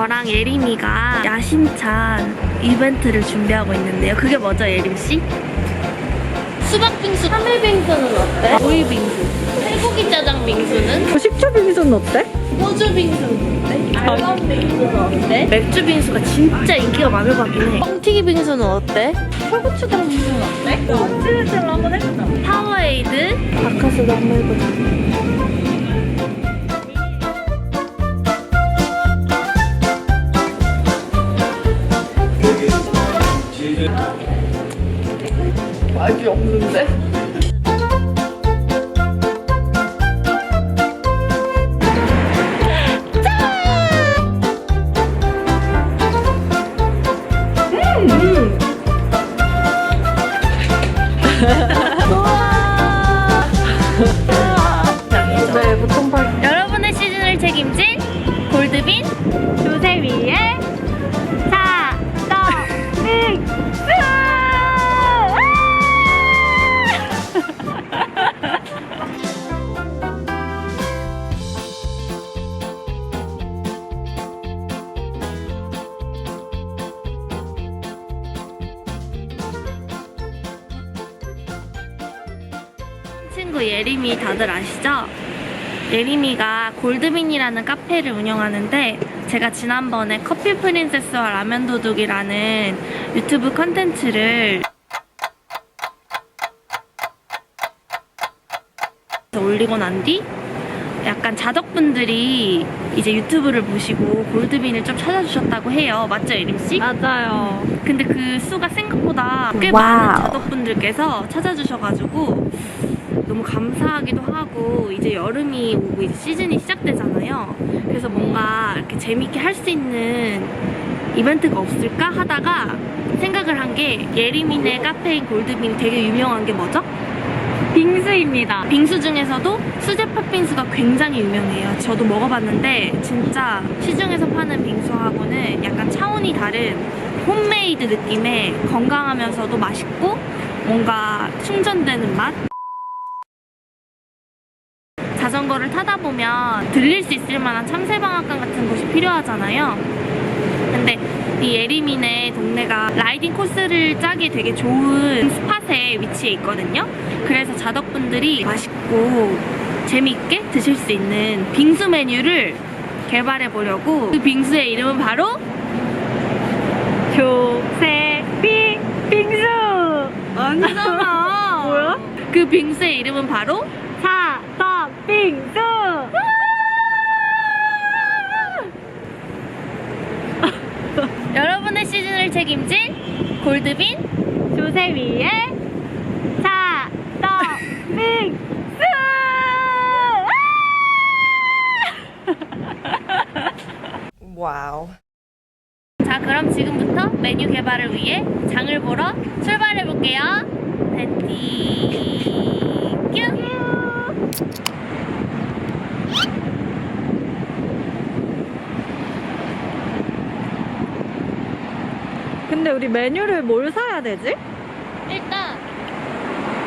저랑 예림이가 야심찬 이벤트를 준비하고 있는데요. 그게 뭐죠, 예림씨? 수박 빙수, 카멜 빙수는 어때? 오이 빙수. 쇠고기 짜장 빙수는? 식초 빙수는 어때? 소주 빙수는 어때? 알밤 빙수는 어때? 맥주 빙수가 진짜 인기가 많을 것 같긴 해. 뻥튀기 빙수는 어때? 초고추장 빙수는 어때? 찌질질로 한번 해보자. 파워에이드. 바카스도 한번 해보자. 없는데? 친구 예림이 다들 아시죠? 예림이가 골드빈이라는 카페를 운영하는데 제가 지난번에 커피 프린세스와 라면 도둑이라는 유튜브 컨텐츠를 올리고 난 뒤 약간 자덕분들이 이제 유튜브를 보시고 골드빈을 좀 찾아주셨다고 해요. 맞죠, 예림씨? 맞아요. 근데 그 수가 생각보다 꽤 와우. 많은 자덕분들께서 찾아주셔가지고 너무 감사하기도 하고 이제 여름이 오고 이제 시즌이 시작되잖아요. 그래서 뭔가 이렇게 재밌게 할 수 있는 이벤트가 없을까 하다가 생각을 한 게 예리민의 카페인 골드빈 되게 유명한 게 뭐죠? 빙수입니다. 빙수 중에서도 수제 팥빙수가 굉장히 유명해요. 저도 먹어봤는데 진짜 시중에서 파는 빙수하고는 약간 차원이 다른 홈메이드 느낌의 건강하면서도 맛있고 뭔가 충전되는 맛? 자전거를 타다 보면 들릴 수 있을 만한 참새방앗간 같은 곳이 필요하잖아요. 근데 이 예리민의 동네가 라이딩 코스를 짜기 되게 좋은 스팟에 위치해 있거든요. 그래서 자덕분들이 맛있고 재미있게 드실 수 있는 빙수 메뉴를 개발해 보려고 그 빙수의 이름은 바로 조세비 빙수! 아니잖아. 뭐야? 그 빙수의 이름은 바로 빙수! 여러분의 시즌을 책임진 골드빈 조세미의 사더 빙수! 와우. 자, 그럼 지금부터 메뉴 개발을 위해 장을 보러 출발해 볼게요. 댄티 큐! 근데 우리 메뉴를 뭘 사야 되지? 일단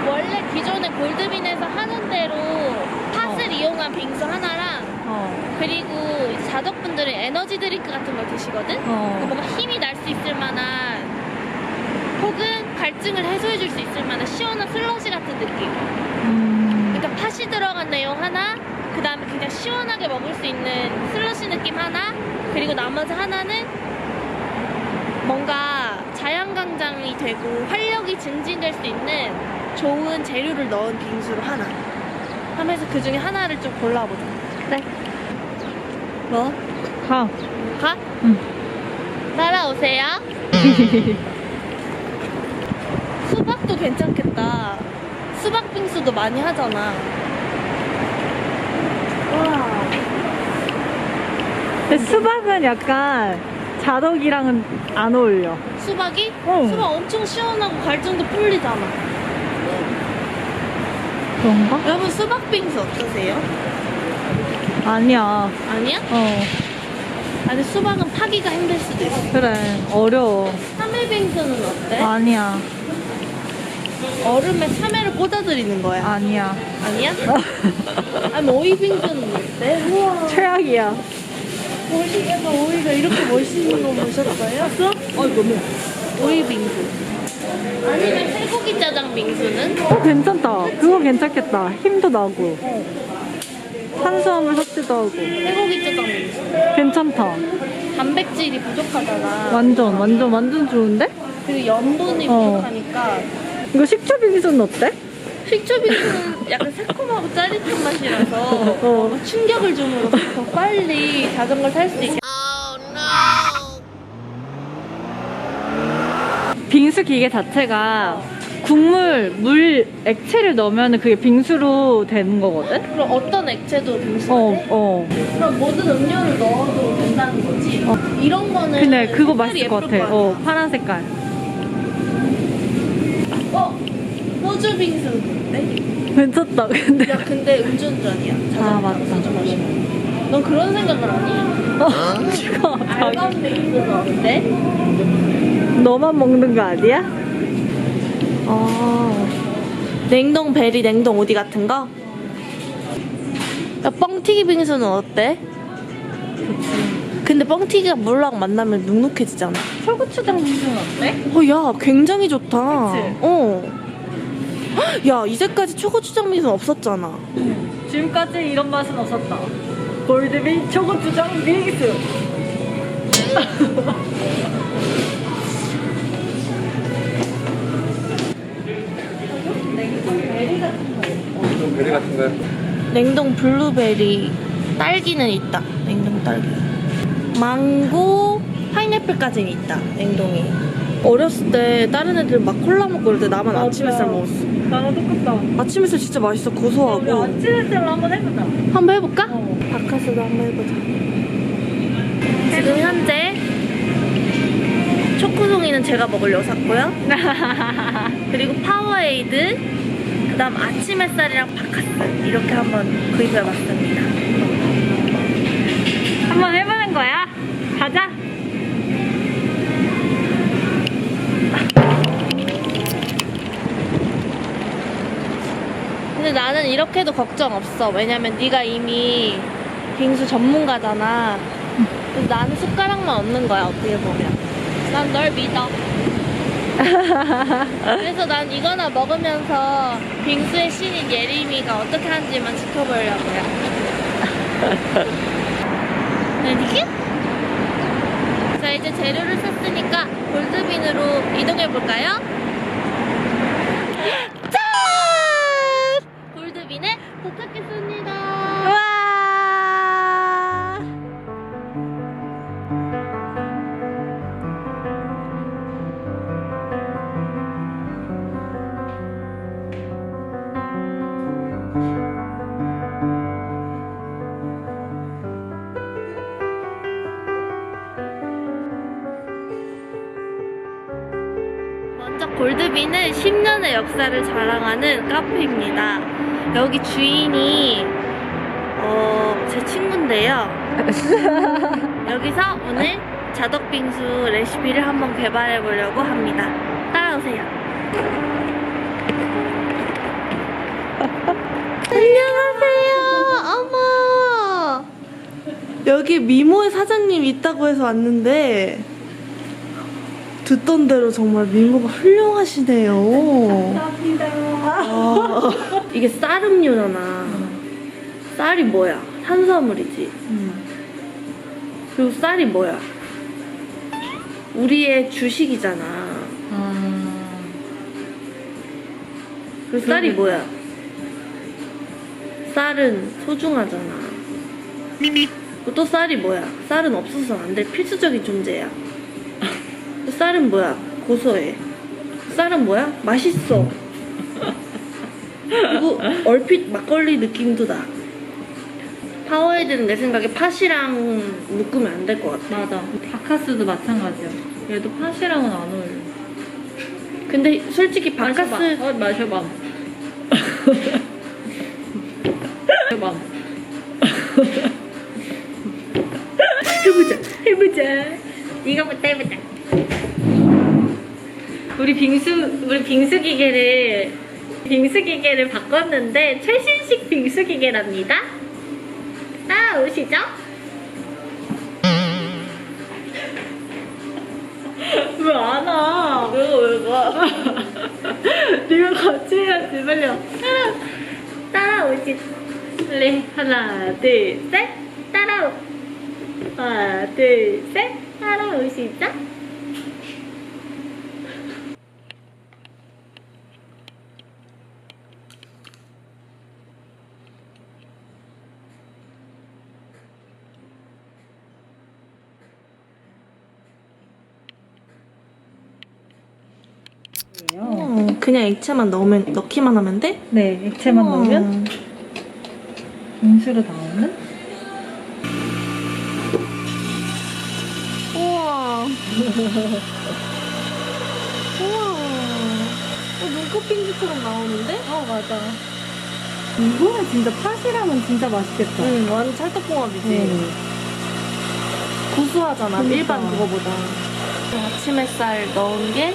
원래 기존의 골드빈에서 하는 대로 팥을 이용한 빙수 하나랑 어. 그리고 자덕분들은 에너지 드링크 같은 걸 드시거든? 그 어. 뭔가 힘이 날 수 있을 만한 혹은 갈증을 해소해 줄 수 있을 만한 시원한 슬러시 같은 느낌. 음. 그러니까 팥이 들어간 내용 하나, 그 다음에 그냥 시원하게 먹을 수 있는 슬러시 느낌 하나, 그리고 나머지 하나는 뭔가 자연강장이 되고 활력이 증진될 수 있는 좋은 재료를 넣은 빙수로 하나. 하면서 그 중에 하나를 좀 골라보자. 네. 뭐? 가. 가? 응. 따라오세요. 수박도 괜찮겠다. 수박 빙수도 많이 하잖아. 와. 근데 수박은 약간 자덕이랑은 안 어울려. 수박이? 어. 수박 엄청 시원하고 갈증도 풀리잖아. 그런가? 여러분 수박 빙수 어떠세요? 아니야. 아니야? 어. 아니 수박은 파기가 힘들 수도 있어. 그래. 어려워. 참외 빙수는 어때? 아니야. 얼음에 참외를 꽂아드리는 거야. 아니야. 아니야? 아니 오이 빙수는 어때? 우와. 최악이야. 거시기가 오이가 이렇게 멋있는 거 보셨어요? 봤어? 어, 너무. 오이 빙수. 아니면 쇠고기 짜장 빙수는? 어, 괜찮다. 그거 괜찮겠다. 힘도 나고. 탄수화물 섭취도 하고. 쇠고기 짜장 빙수. 괜찮다. 단백질이 부족하잖아. 완전, 완전, 완전 좋은데? 그리고 염분이 어. 부족하니까 이거 식초 빙수는 어때? 빙수는 약간 새콤하고 짜릿한 맛이라서 어. 충격을 줌으로써 더 빨리 자전거를 탈 수 있게 빙수 기계 자체가 국물, 물, 액체를 넣으면 그게 빙수로 되는 거거든? 그럼 어떤 액체도 빙수가 어, 돼? 어. 그럼 모든 음료를 넣어도 된다는 거지? 어. 이런 거는 근데 그거 맛있을 것 같아. 거. 어, 파란 색깔. 어? 소주 빙수 어때? 괜찮다, 근데. 야 근데 음주운전이야 아, 맞다. 소주 마시면 넌 그런 생각을 하니? 어, 싫어. 자기. 알밤 빙수는 어때? 너만 먹는 거 아니야? 아. 냉동 베리 냉동 오디 같은 거? 야 뻥튀기 빙수는 어때? 근데 뻥튀기가 물랑 만나면 눅눅해지잖아 초고추장 빙수는 어때? 어, 야, 굉장히 좋다. 그치? 어. 헉, 야, 이제까지 초고추장 빙수는 없었잖아. 지금까지 이런 맛은 없었다. 골드빈 초고추장 빙수. 좀 베리 같은 거요? 냉동 블루베리, 딸기는 있다. 냉동 딸기. 망고, 파인애플까지는 있다. 냉동이. 어렸을 때 다른 애들 막 콜라 먹고 그럴 때 나만 맞아. 아침 햇살 먹었어. 나랑 똑같다. 아침 햇살 진짜 맛있어. 고소하고. 아침 햇살로 한번 해보자. 한번 해볼까? 어. 바카스도 한번 해보자. 지금 현재 초코송이는 제가 먹으려고 샀고요. 그리고 파워에이드, 그 다음 아침 햇살이랑 바카스 이렇게 한번 구입해봤습니다. 한번 해보는 거야. 가자. 근데 나는 이렇게도 걱정 없어. 왜냐면 네가 이미 빙수 전문가잖아. 그래서 나는 숟가락만 얻는 거야 어떻게 보면. 난 널 믿어. 그래서 난 이거나 먹으면서 빙수의 신인 예림이가 어떻게 하는지만 지켜보려고요. 레디기? 자 이제 재료를 샀으니까 골드빈으로 이동해 볼까요? 10년의 역사를 자랑하는 카페입니다. 여기 주인이 어, 제 친구인데요. 여기서 오늘 자덕빙수 레시피를 한번 개발해 보려고 합니다. 따라오세요. 안녕하세요. 어머. 여기 미모의 사장님 있다고 해서 왔는데 듣던 대로 정말 미모가 훌륭하시네요. 아, 이게 쌀음료잖아. 쌀이 뭐야? 탄수화물이지. 그리고 쌀이 뭐야? 우리의 주식이잖아. 그리고 쌀이 뭐야? 쌀은 소중하잖아. 그리고 또 쌀이 뭐야? 쌀은 없어서는 안 될 필수적인 존재야. 또 쌀은 뭐야? 고소해. 쌀은 뭐야? 맛있어. 그리고 얼핏 막걸리 느낌도 나. 파워헤드는 내 생각에 팥이랑 묶으면 안 될 것 같아. 맞아. 바카스도 마찬가지야. 얘도 팥이랑은 안 어울려. 근데 솔직히 바카스 어, 마셔봐. 마셔봐. 해보자. 해보자. 이거부터 해보자. 우리 빙수 우리 빙수 기계를 빙수 기계를 바꿨는데 최신식 빙수 기계랍니다. 나오시죠? 왜 안 와? 내가 왜 가? 네가 같이 해야지 빨리 와. 따라오지. 빨리 하나 둘 셋 따라오. 하나 둘 셋 따라오시죠? 음, 그냥 액체만 넣으면 넣기만 하면 돼? 네 액체만 넣으면 음. 빙수로 나오는 우와. 우와. 어, 눈꽃 빙수처럼 나오는데? 어 맞아. 이거는 진짜 팥이라면 진짜 맛있겠다. 응, 완전 찰떡궁합이지. 음. 고소하잖아, 그러니까. 일반 그거보다. 아침 햇살 넣은 게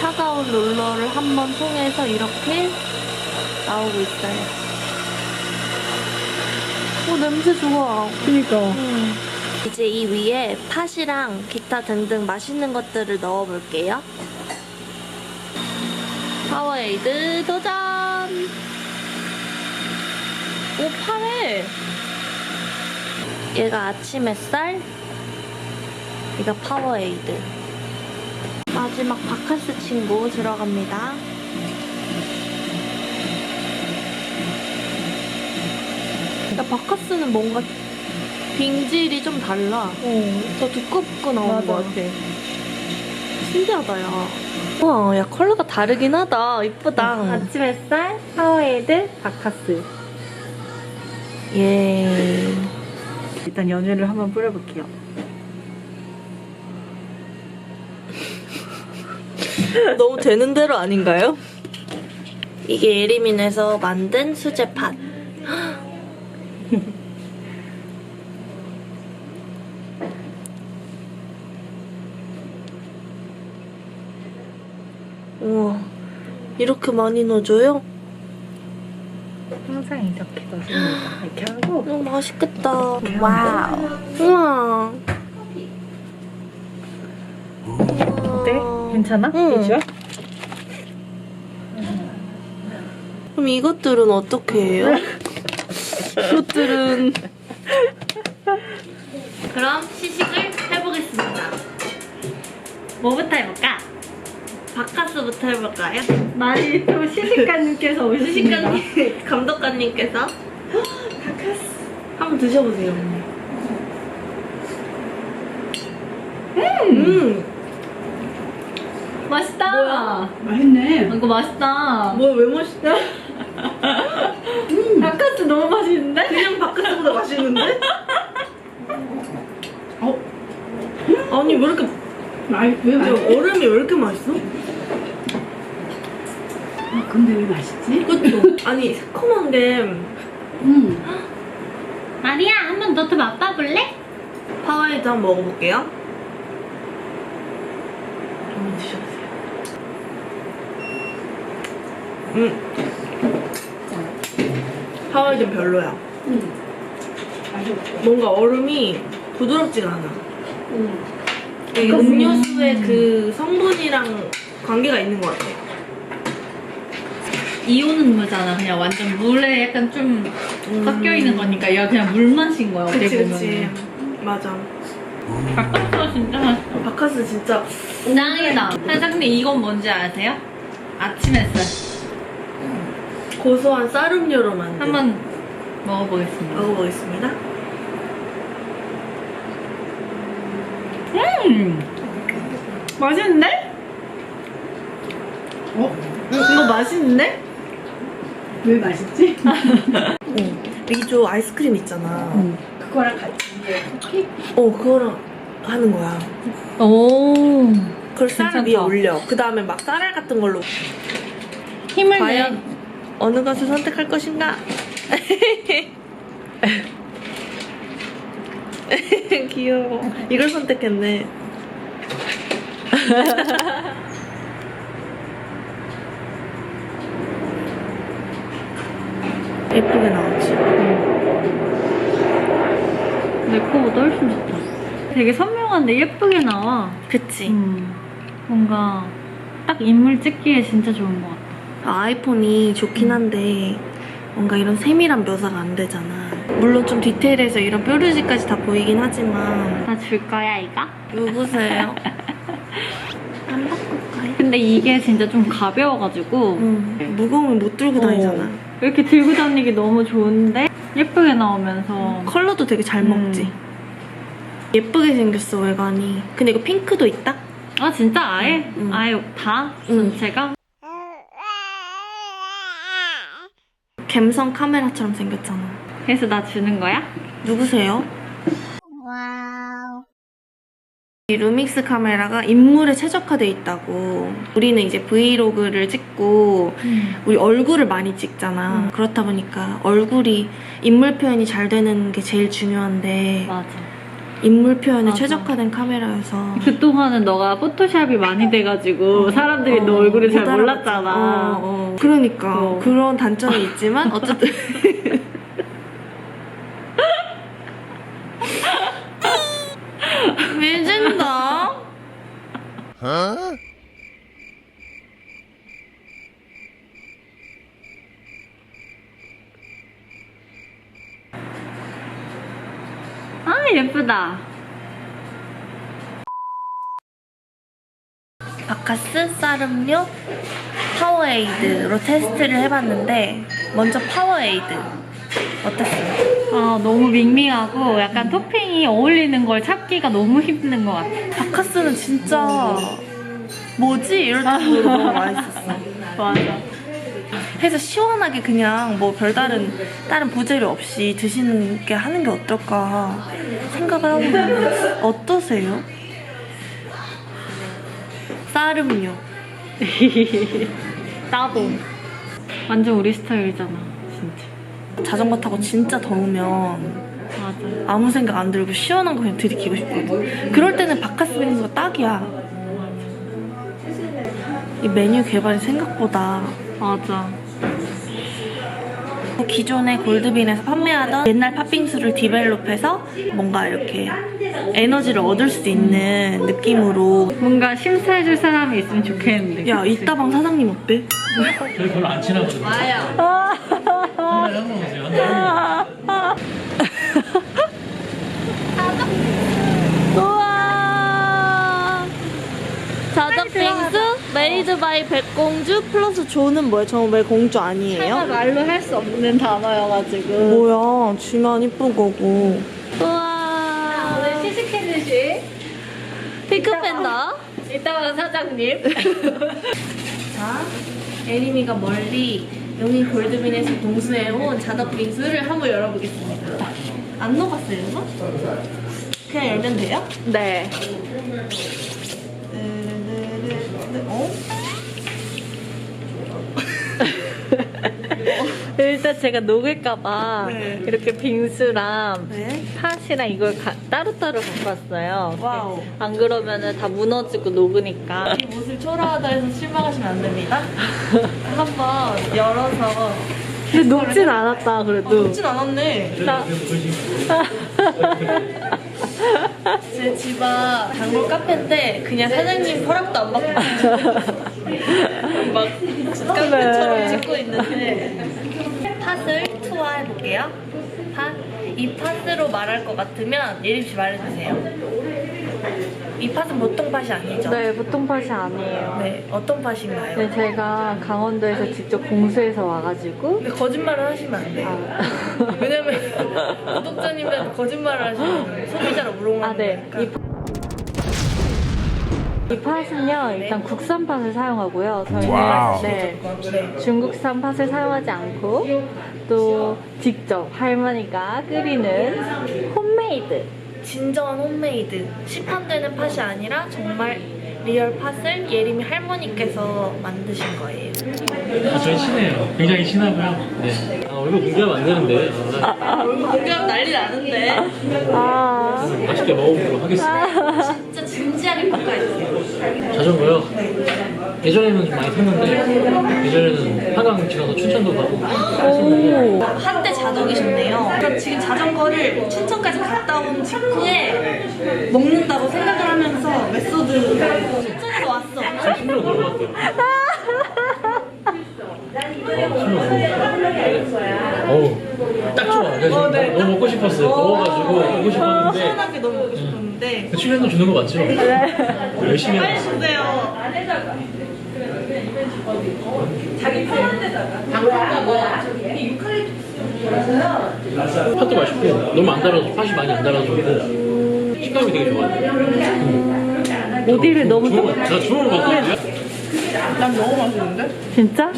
차가운 롤러를 한 번 통해서 이렇게 나오고 있어요. 오, 냄새 좋아. 그니까. 음. 이제 이 위에 팥이랑 기타 등등 맛있는 것들을 넣어볼게요. 파워에이드 도전! 오, 파래! 얘가 아침 햇살, 얘가 파워에이드. 마지막 바카스 친구 들어갑니다. 야, 바카스는 뭔가 빙질이 좀 달라. 어. 더 두껍고 나오는 맞아. 것 같아. 신기하다, 야. 와, 야, 컬러가 다르긴 하다. 이쁘다. 아침 햇살, 파워에이드, 바카스. 예. 일단 연유를 한번 뿌려볼게요. 너무 되는 대로 아닌가요? 이게 예리민에서 만든 수제팥. 우와, 이렇게 많이 넣어줘요? 항상 이렇게 넣습니다. 이렇게 하고. 너무 맛있겠다. 와우. 우와. 어때? 괜찮아? 응. 비주얼? 그럼 이것들은 어떻게 해요? 이것들은 그럼 시식을 해보겠습니다. 뭐부터 해볼까? 바카스부터 해볼까요? 많이 또 시식가님께서 오셨습니다. 시식관님, 감독관님께서 바카스 한번 드셔보세요. 음, 맛있다. 뭐야? 맛있네. 이거 맛있다. 뭐야 왜 맛있다? 바카스 너무 맛있는데? 그냥 바카스보다 맛있는데? 어? 아니 왜 이렇게 아이, 왜 야, 맛있지? 얼음이 왜 이렇게 맛있어? 아, 근데 왜 맛있지? 그쵸? 아니 새콤한 게 음. 마리아, 한 번너좀 맛봐볼래? 파워에이드 한번 먹어볼게요. 한번 드셔보세요. 음. 파워에이드는 별로야. 음. 맛있어. 뭔가 얼음이 부드럽지가 않아. 음. 이게 음료수의 그 성분이랑 관계가 있는 것 같아. 이오는 무잖아. 그냥 완전 물에 약간 좀 섞여 있는 거니까 얘가 그냥 물 마신 거야. 어떻게 그치 보면. 그치. 맞아. 바카스가 진짜 맛있어. 바카스 진짜 짱이다. 사장님 이건 뭔지 아세요? 아침 햇살. 고소한 쌀음료로 만든. 한번 먹어보겠습니다. 먹어보겠습니다. 음! 맛있는데? 어? 이거 맛있는데? 왜 맛있지? 응. 리조 아이스크림 있잖아. 그거랑 같이 이제 쿠키? 어, 그거랑 하는 거야. 오. 그걸 쌀 괜찮다. 위에 올려. 그 다음에 막 쌀알 같은 걸로. 힘을 과연 내. 어느 것을 선택할 것인가? 귀여워. 이걸 선택했네. 예쁘게 나오지. 내 거보다 훨씬 좋다. 되게 선명한데 예쁘게 나와. 그치? 음. 뭔가 딱 인물 찍기에 진짜 좋은 것 같아. 아이폰이 좋긴 한데 뭔가 이런 세밀한 묘사가 안 되잖아. 물론 좀 디테일해서 이런 뾰루지까지 다 보이긴 하지만 나 줄 거야, 이거? 누구세요? 안 바꿀까요? 근데 이게 진짜 좀 가벼워가지고 응. 무거우면 못 들고 다니잖아. 어. 이렇게 들고 다니기 너무 좋은데 예쁘게 나오면서 컬러도 되게 잘 음. 먹지. 예쁘게 생겼어 외관이. 근데 이거 핑크도 있다? 아 진짜 아예? 응. 아예 다? 응. 전체가? 갬성 카메라처럼 생겼잖아. 그래서 나 주는 거야? 누구세요? 이 루믹스 카메라가 인물에 최적화돼 있다고. 우리는 이제 브이로그를 찍고 우리 얼굴을 많이 찍잖아. 음. 그렇다 보니까 얼굴이 인물 표현이 잘 되는 게 제일 중요한데 맞아. 인물 표현에 맞아. 최적화된 카메라여서 그동안은 너가 포토샵이 많이 돼가지고 사람들이 너 얼굴을 잘. 몰랐잖아. 어, 어. 그러니까 어. 그런 단점이 있지만 어쨌든 미진다. 아 예쁘다. 바카스 쌀음료 파워에이드로 테스트를 해봤는데 먼저 파워에이드 어땠어요? 아 너무 밍밍하고 약간 토핑이 어울리는 걸 찾기가 너무 힘든 것 같아. 바카스는 진짜 뭐지? 이럴 정도로 너무 맛있었어. 맞아. 해서 시원하게 그냥 뭐 별다른 다른 부재료 없이 드시는 게 하는 게 어떨까 생각을 하고 있는데 어떠세요? 쌀음료 나도. 완전 우리 스타일이잖아, 진짜. 자전거 타고 진짜 더우면 맞아. 아무 생각 안 들고 시원한 거 그냥 들이키고 싶거든 그럴 때는 바카스 빙수가 딱이야 이 메뉴 개발이 생각보다 맞아. 기존의 골드빈에서 판매하던 옛날 팥빙수를 디벨롭해서 뭔가 이렇게 에너지를 얻을 수 있는 느낌으로 뭔가 심사해줄 사람이 있으면 좋겠는데. 야 그치? 이따방 사장님 어때? 저희 별로 안 친하거든요. 아. 한 달에 한번 오세요. 한 달에 한 번. 우와 자작빙수 메이드 바이 백공주 플러스 조는 뭐예요? 저는 왜 공주 아니에요? 말로 할 수 없는 단어여가지고. 뭐야 쥐만 이쁜 거고 우와 오늘 시식해주실 핑크팬더 이따가 사장님. 자 에리미가 멀리 용인 골드빈에서 동수해온 자덕빙수를 한번 열어보겠습니다 안 녹았어요 이거? 그냥 열면 돼요? 네. 어? 일단 제가 녹을까봐 네. 이렇게 빙수랑 네 팥이랑 이걸 가- 따로따로 갖고 왔어요. 와우 안 그러면은 다 무너지고 녹으니까. 이 옷을 초라하다 해서 실망하시면 안 됩니다 한번 열어서 근데 녹진 않았다, 그래도. 녹진 않았네 나- 제 집 앞 단골 카페인데 그냥 사장님 허락도 안 받고 막 카페처럼 찍고 있는데 팥을 투하해볼게요 팥? 이 팥으로 말할 것 같으면 예림씨 말해주세요 이 팥은 보통 팥이 아니죠? 네, 보통 팥이 아니에요. 네, 어떤 팥인가요? 네, 제가 강원도에서 직접 공수해서 와가지고. 근데 거짓말을 하시면 안 돼요 아, 왜냐면 구독자님한테 거짓말을 하시면 소비자로 물어가는 아 네. 거니까 이, 파- 이 팥은요, 일단 국산 팥을 사용하고요. 저희는 네, 네. 중국산 팥을 사용하지 않고 또 직접 할머니가 끓이는 홈메이드 진정한 홈메이드 시판되는 팥이 아니라 정말 리얼 팥을 예림이 할머니께서 만드신 거예요 아, 저희 친해요. 굉장히 친하고요. 네. 아, 얼굴 공개하면 안 되는데. 아, 얼굴 공개하면 난리 나는데 아, 맛있게 먹어보도록 하겠습니다. 진지하게 평가해주세요 자전거요? 예전에는 좀 많이 탔는데, 예전에는 하강 지나서 춘천도 가고. 했었는데, 한때 자덕이셨네요 그럼 지금 자전거를 춘천까지 갔다 온 직후에 먹는다고 생각을 하면서 메소드 춘천에서 왔어 힘들어 걸어갔대요. 어우, 딱 좋아. 나 지금 너무 먹고 싶었어요. 더워가지고 먹고 싶었는데. 시원하게 너무 먹고 싶었는데 출연료 주는 거 맞죠? 열심히 하고 있어요. 주세요. 팥도 맛있고 너무 안 달아서 팥이 많이 안 달아서 식감이 되게 좋아요. 어디를 너무 주먹, 나 주먹을 먹거든요. 난 너무 맛있는데? 진짜?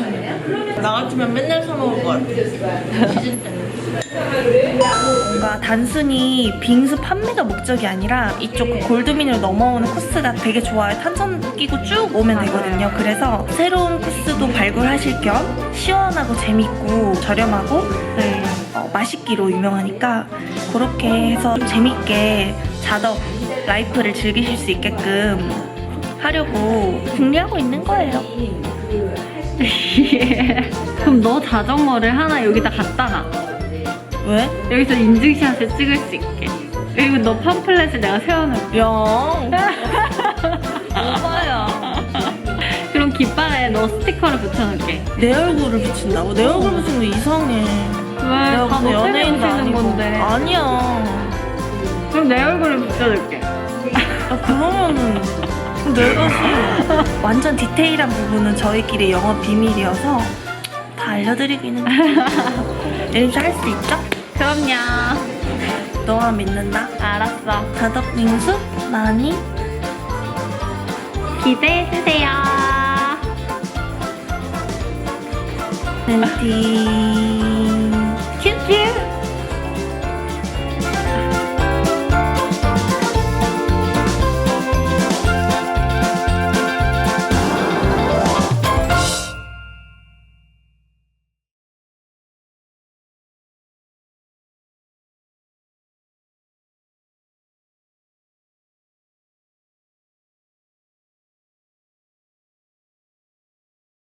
나 같으면 맨날 사 먹을 것 같아. 뭔가 단순히 빙수 판매가 목적이 아니라 이쪽 그 골드민으로 넘어오는 코스가 되게 좋아요. 탄천 끼고 쭉 오면 되거든요. 그래서 새로운 코스도 발굴하실 겸 시원하고 재밌고 저렴하고 네. 어, 맛있기로 유명하니까 그렇게 해서 좀 재밌게 자덕 라이프를 즐기실 수 있게끔 하려고 준비하고 있는 거예요. 그럼 너 자전거를 하나 여기다 갖다 놔. 왜? 여기서 인증샷을 찍을 수 있게. 그리고 너 팜플렛을 내가 세워놓을게. 영. 오빠야. 그럼 깃발에 너 스티커를 붙여놓을게. 내 얼굴을 붙인다고? 내 얼굴 붙이는 거 이상해. 왜? 내가 다 무슨 연예인도 붙이는 아니고. 건데. 아니야. 그럼 내 얼굴을 붙여줄게. 야, 그러면은 내가 싫어. 완전 디테일한 부분은 저희끼리 영업 비밀이어서 다 알려드리기는 예림씨 할수 있죠? 그럼요. 너만 믿는다. 알았어. 자덕 빙수 많이 기대해주세요. 멘티